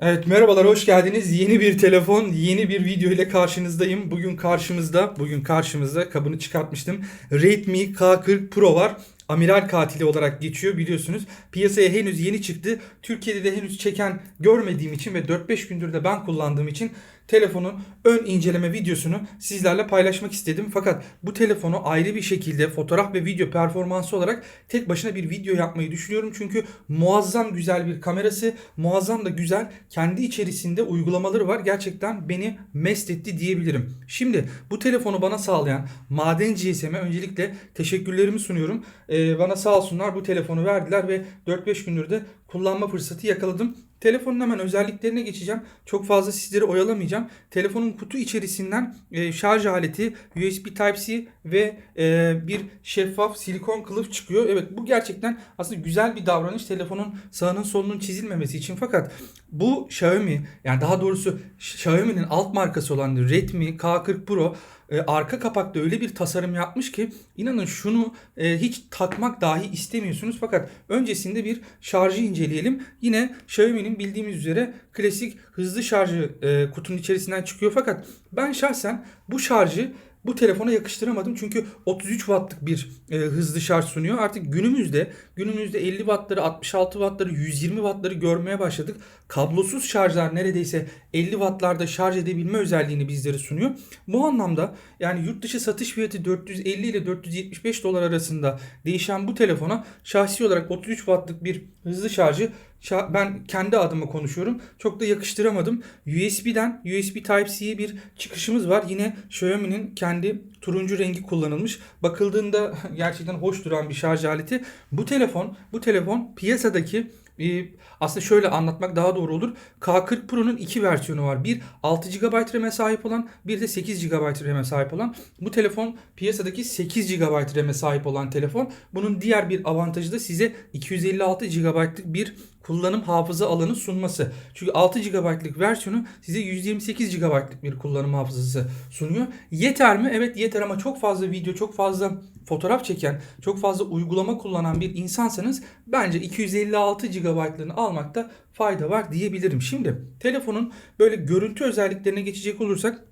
Evet merhabalar hoş geldiniz. Yeni bir telefon, yeni bir video ile karşınızdayım. Bugün karşımızda, bugün karşımızda kabını çıkartmıştım. Redmi K40 Pro var. Amiral katili olarak geçiyor biliyorsunuz. Piyasaya henüz yeni çıktı. Türkiye'de de henüz çeken görmediğim için ve 4-5 gündür de ben kullandığım için telefonun ön inceleme videosunu sizlerle paylaşmak istedim. Fakat bu telefonu ayrı bir şekilde fotoğraf ve video performansı olarak tek başına bir video yapmayı düşünüyorum. Çünkü muazzam güzel bir kamerası, muazzam da güzel kendi içerisinde uygulamaları var. Gerçekten beni mest etti diyebilirim. Şimdi bu telefonu bana sağlayan Maden GSM'e öncelikle teşekkürlerimi sunuyorum. Ee, bana sağ olsunlar bu telefonu verdiler ve 4-5 gündür de kullanma fırsatı yakaladım. Telefonun hemen özelliklerine geçeceğim. Çok fazla sizleri oyalamayacağım. Telefonun kutu içerisinden e, şarj aleti, USB Type-C ve e, bir şeffaf silikon kılıf çıkıyor. Evet bu gerçekten aslında güzel bir davranış telefonun sağının solunun çizilmemesi için. Fakat bu Xiaomi yani daha doğrusu Xiaomi'nin alt markası olan Redmi K40 Pro e, arka kapakta öyle bir tasarım yapmış ki inanın şunu e, hiç takmak dahi istemiyorsunuz. Fakat öncesinde bir şarjı inceleyelim. Yine Xiaomi'nin bildiğimiz üzere klasik hızlı şarjı e, kutunun içerisinden çıkıyor. Fakat ben şahsen bu şarjı bu telefona yakıştıramadım çünkü 33 wattlık bir e, hızlı şarj sunuyor. Artık günümüzde günümüzde 50 wattları, 66 wattları, 120 wattları görmeye başladık. Kablosuz şarjlar neredeyse 50 wattlarda şarj edebilme özelliğini bizlere sunuyor. Bu anlamda yani yurt dışı satış fiyatı 450 ile 475 dolar arasında değişen bu telefona şahsi olarak 33 wattlık bir hızlı şarjı şa- ben kendi adıma konuşuyorum. Çok da yakıştıramadım. USB'den USB Type-C'ye bir çıkışımız var. Yine Xiaomi'nin kendi turuncu rengi kullanılmış. Bakıldığında gerçekten hoş duran bir şarj aleti. Bu telefon, bu telefon piyasadaki e, aslında şöyle anlatmak daha doğru olur. K40 Pro'nun iki versiyonu var. Bir 6 GB RAM'e sahip olan, bir de 8 GB RAM'e sahip olan. Bu telefon piyasadaki 8 GB RAM'e sahip olan telefon. Bunun diğer bir avantajı da size 256 GB'lık bir kullanım hafıza alanı sunması. Çünkü 6 GB'lık versiyonu size 128 GB'lık bir kullanım hafızası sunuyor. Yeter mi? Evet yeter ama çok fazla video, çok fazla fotoğraf çeken, çok fazla uygulama kullanan bir insansanız bence 256 GB'lığını almakta fayda var diyebilirim. Şimdi telefonun böyle görüntü özelliklerine geçecek olursak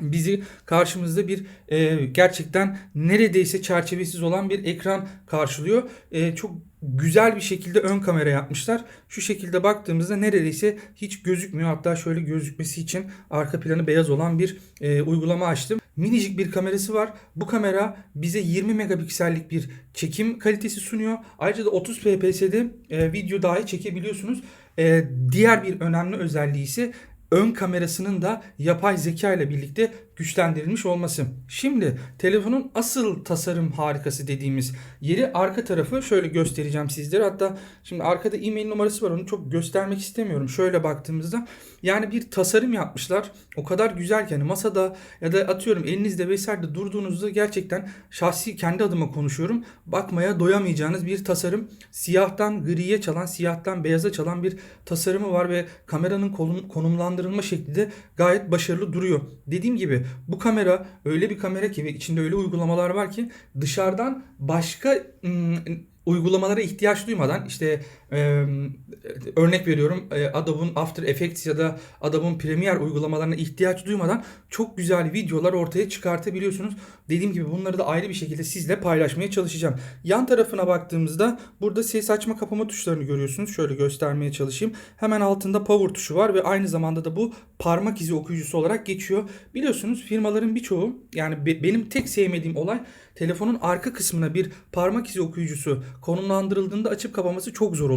bizi karşımızda bir e, gerçekten neredeyse çerçevesiz olan bir ekran karşılıyor. E, çok güzel bir şekilde ön kamera yapmışlar. Şu şekilde baktığımızda neredeyse hiç gözükmüyor. Hatta şöyle gözükmesi için arka planı beyaz olan bir e, uygulama açtım. Minicik bir kamerası var. Bu kamera bize 20 megapiksellik bir çekim kalitesi sunuyor. Ayrıca da 30 fps'de e, video dahi çekebiliyorsunuz. E, diğer bir önemli özelliği ise ön kamerasının da yapay zeka ile birlikte güçlendirilmiş olması. Şimdi telefonun asıl tasarım harikası dediğimiz yeri arka tarafı şöyle göstereceğim sizlere. Hatta şimdi arkada e-mail numarası var onu çok göstermek istemiyorum. Şöyle baktığımızda yani bir tasarım yapmışlar. O kadar güzel ki hani masada ya da atıyorum elinizde vesaire durduğunuzda gerçekten şahsi kendi adıma konuşuyorum. Bakmaya doyamayacağınız bir tasarım. Siyahtan griye çalan, siyahtan beyaza çalan bir tasarımı var ve kameranın konum, konumlandırılma şekli de gayet başarılı duruyor. Dediğim gibi bu kamera öyle bir kamera ki ve içinde öyle uygulamalar var ki dışarıdan başka ım, uygulamalara ihtiyaç duymadan işte örnek veriyorum Adobe'un After Effects ya da Adobe'un Premiere uygulamalarına ihtiyaç duymadan çok güzel videolar ortaya çıkartabiliyorsunuz. Dediğim gibi bunları da ayrı bir şekilde sizle paylaşmaya çalışacağım. Yan tarafına baktığımızda burada ses açma kapama tuşlarını görüyorsunuz. Şöyle göstermeye çalışayım. Hemen altında power tuşu var ve aynı zamanda da bu parmak izi okuyucusu olarak geçiyor. Biliyorsunuz firmaların birçoğu yani be- benim tek sevmediğim olay telefonun arka kısmına bir parmak izi okuyucusu konumlandırıldığında açıp kapaması çok zor oluyor.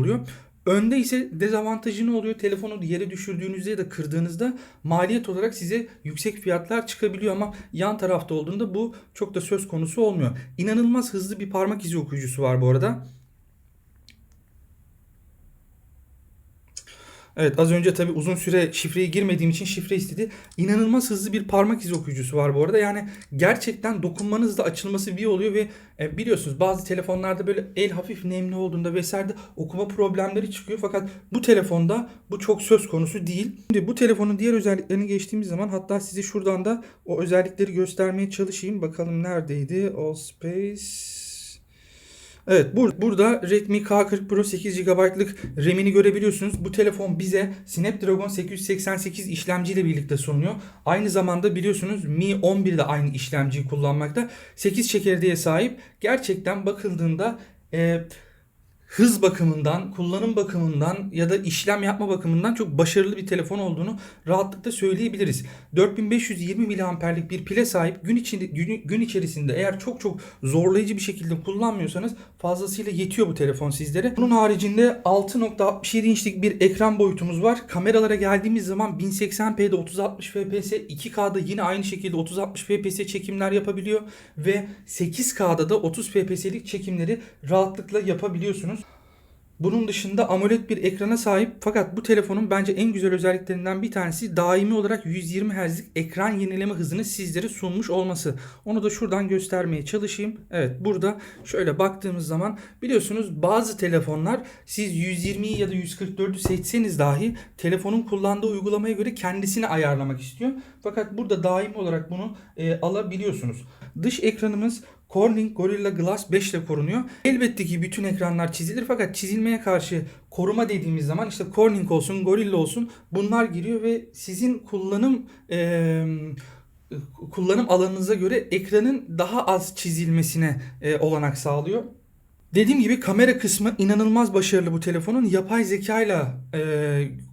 Önde ise dezavantajı ne oluyor? Telefonu yere düşürdüğünüzde ya da kırdığınızda maliyet olarak size yüksek fiyatlar çıkabiliyor ama yan tarafta olduğunda bu çok da söz konusu olmuyor. İnanılmaz hızlı bir parmak izi okuyucusu var bu arada. Evet az önce tabii uzun süre şifreyi girmediğim için şifre istedi. İnanılmaz hızlı bir parmak izi okuyucusu var bu arada. Yani gerçekten dokunmanızla açılması bir oluyor ve e, biliyorsunuz bazı telefonlarda böyle el hafif nemli olduğunda vesaire de okuma problemleri çıkıyor. Fakat bu telefonda bu çok söz konusu değil. Şimdi bu telefonun diğer özelliklerini geçtiğimiz zaman hatta size şuradan da o özellikleri göstermeye çalışayım. Bakalım neredeydi? All Space Evet bur- burada Redmi K40 Pro 8 GB'lık RAM'ini görebiliyorsunuz. Bu telefon bize Snapdragon 888 işlemciyle birlikte sunuyor. Aynı zamanda biliyorsunuz Mi 11 de aynı işlemciyi kullanmakta. 8 çekirdeğe sahip. Gerçekten bakıldığında e, hız bakımından, kullanım bakımından ya da işlem yapma bakımından çok başarılı bir telefon olduğunu rahatlıkla söyleyebiliriz. 4520 miliamperlik bir pile sahip gün içinde gün, gün içerisinde eğer çok çok zorlayıcı bir şekilde kullanmıyorsanız fazlasıyla yetiyor bu telefon sizlere. Bunun haricinde 6.67 inçlik bir ekran boyutumuz var. Kameralara geldiğimiz zaman 1080p'de 3060 fps, 2K'da yine aynı şekilde 3060 fps çekimler yapabiliyor ve 8K'da da 30 fps'lik çekimleri rahatlıkla yapabiliyorsunuz. Bunun dışında AMOLED bir ekrana sahip fakat bu telefonun bence en güzel özelliklerinden bir tanesi daimi olarak 120 Hz'lik ekran yenileme hızını sizlere sunmuş olması. Onu da şuradan göstermeye çalışayım. Evet burada şöyle baktığımız zaman biliyorsunuz bazı telefonlar siz 120'yi ya da 144'ü seçseniz dahi telefonun kullandığı uygulamaya göre kendisini ayarlamak istiyor. Fakat burada daimi olarak bunu e, alabiliyorsunuz. Dış ekranımız Corning Gorilla Glass 5 ile korunuyor. Elbette ki bütün ekranlar çizilir fakat çizilmeye karşı koruma dediğimiz zaman işte Corning olsun, Gorilla olsun bunlar giriyor ve sizin kullanım eee, kullanım alanınıza göre ekranın daha az çizilmesine e, olanak sağlıyor. Dediğim gibi kamera kısmı inanılmaz başarılı bu telefonun. Yapay zekayla e,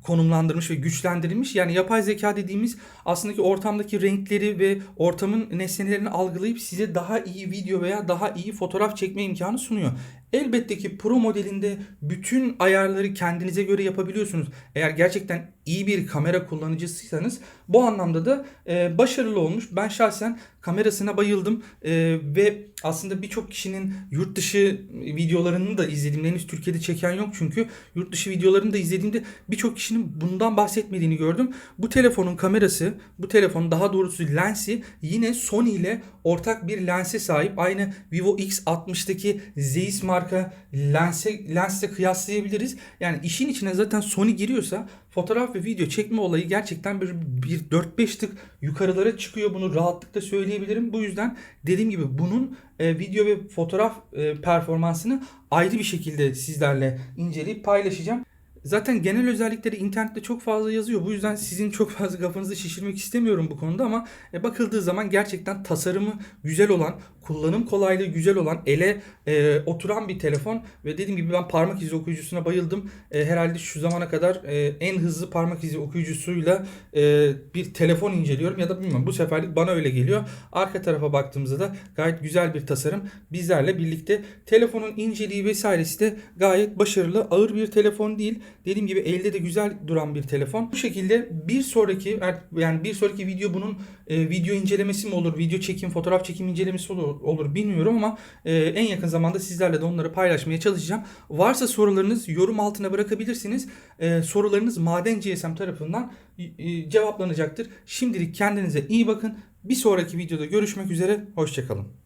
konumlandırmış ve güçlendirilmiş. Yani yapay zeka dediğimiz aslında ki ortamdaki renkleri ve ortamın nesnelerini algılayıp size daha iyi video veya daha iyi fotoğraf çekme imkanı sunuyor. Elbette ki Pro modelinde bütün ayarları kendinize göre yapabiliyorsunuz. Eğer gerçekten iyi bir kamera kullanıcısıysanız bu anlamda da e, başarılı olmuş. Ben şahsen kamerasına bayıldım E, ve aslında birçok kişinin yurt dışı videolarını da izledim. Henüz Türkiye'de çeken yok çünkü yurt dışı videolarını da izlediğimde birçok kişinin bundan bahsetmediğini gördüm. Bu telefonun kamerası, bu telefonun daha doğrusu lensi yine Sony ile ortak bir lense sahip. Aynı Vivo X60'daki Zeiss marka lense, lensle kıyaslayabiliriz. Yani işin içine zaten Sony giriyorsa fotoğraf ve video çekme olayı gerçekten bir, bir 4-5 tık yukarılara çıkıyor. Bunu rahatlıkla söyleyebilirim. Bu yüzden dediğim gibi bunun e, video ve fotoğraf e, performansını ayrı bir şekilde sizlerle inceleyip paylaşacağım. Zaten genel özellikleri internette çok fazla yazıyor. Bu yüzden sizin çok fazla kafanızı şişirmek istemiyorum bu konuda ama e, bakıldığı zaman gerçekten tasarımı güzel olan, kullanım kolaylığı güzel olan, ele e, oturan bir telefon ve dediğim gibi ben parmak izi okuyucusuna bayıldım. E, herhalde şu zamana kadar e, en hızlı parmak izi okuyucusuyla e, bir telefon inceliyorum ya da bilmiyorum bu seferlik bana öyle geliyor. Arka tarafa baktığımızda da gayet güzel bir tasarım bizlerle birlikte. Telefonun inceliği vesairesi de gayet başarılı. Ağır bir telefon değil. Dediğim gibi elde de güzel duran bir telefon. Bu şekilde bir sonraki yani bir sonraki video bunun e, video incelemesi mi olur, video çekim, fotoğraf çekim incelemesi olur, olur bilmiyorum ama e, en yakın zamanda sizlerle de onları paylaşmaya çalışacağım. Varsa sorularınız yorum altına bırakabilirsiniz. E, sorularınız Maden GSM tarafından e, cevaplanacaktır. Şimdilik kendinize iyi bakın. Bir sonraki videoda görüşmek üzere. Hoşçakalın.